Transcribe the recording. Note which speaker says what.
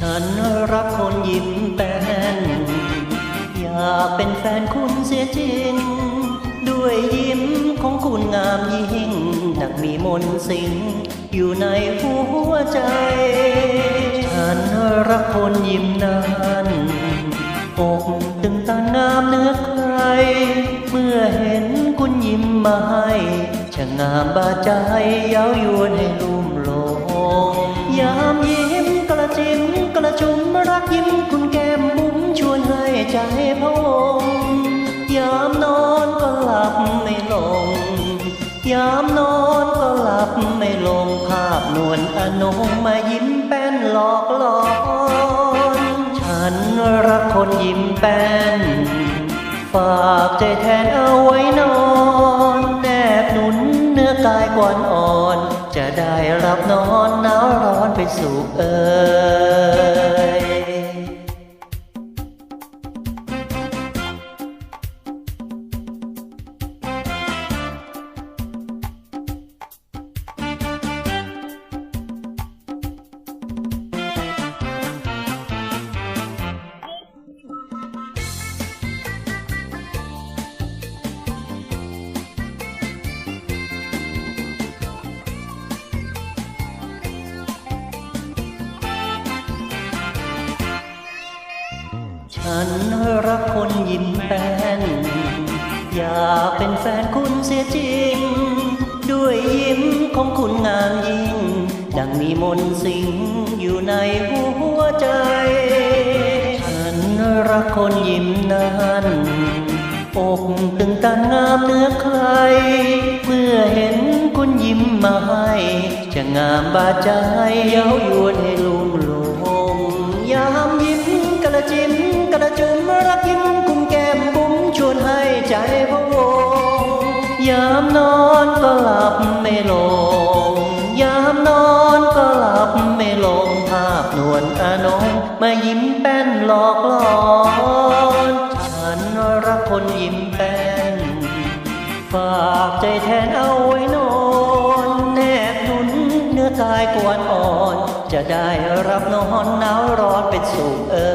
Speaker 1: ฉันรักคนยิ้มแป้น อยากเป็นแฟนคุณเสียจริง ด้วยยิ้มของคุณงามยิ่งนักมีมนสิงอยู่ในหัวใจ ฉันรักคนยิ้มนั้นอกตึงตางามเนื้อใคร เมื่อเห็นคุณยิ้มมาให้ช่างงามบาดใจเย้ายวนให้ลุ่มหลงยามยิ้มกระจิ้ม กระจุมรักยิ้มคุณแก้มบุ้มชวนให้ใจพะวงยามนอนก็หลับไม่ลง ยามนอนก็หลับไม่ลงภาพนวลอนงมายิ้มแป้นหลอกหลอนฉันรักคนยิ้มแป้น ฝากใจแทนเอาไว้นอน แนบหนุนเนื้อกายกวนอ่อน จะได้รับนอนหนาวร้อนไปสู่เอ่ย ฉันรักคนยิ้มแป้น อยากเป็นแฟนคุณเสียจริง ด้วยยิ้มของคุณงามยิ่ง ดังมีมนต์สิงอยู่ในหัวใจ ฉันรักคนยิ้มนั้นอกตึงตันงามเนื้อใคร เมื่อเห็นคุณยิ้มมาให้ จะงามบาดใจเย้ายวนให้ลุ่ ยามนอนก็หลับไม่ลง ยามนอนก็หลับไม่ลงภาพนวลอนงมายิ้มแป้นหลอกหลอนฉันรักคนยิ้มแป้น ฝากใจแทนเอาไว้นอนแนบหนุนเนื้อกายกวนอ่อน จะได้รับนอนหนาวร้อนเป็นสุขเอ่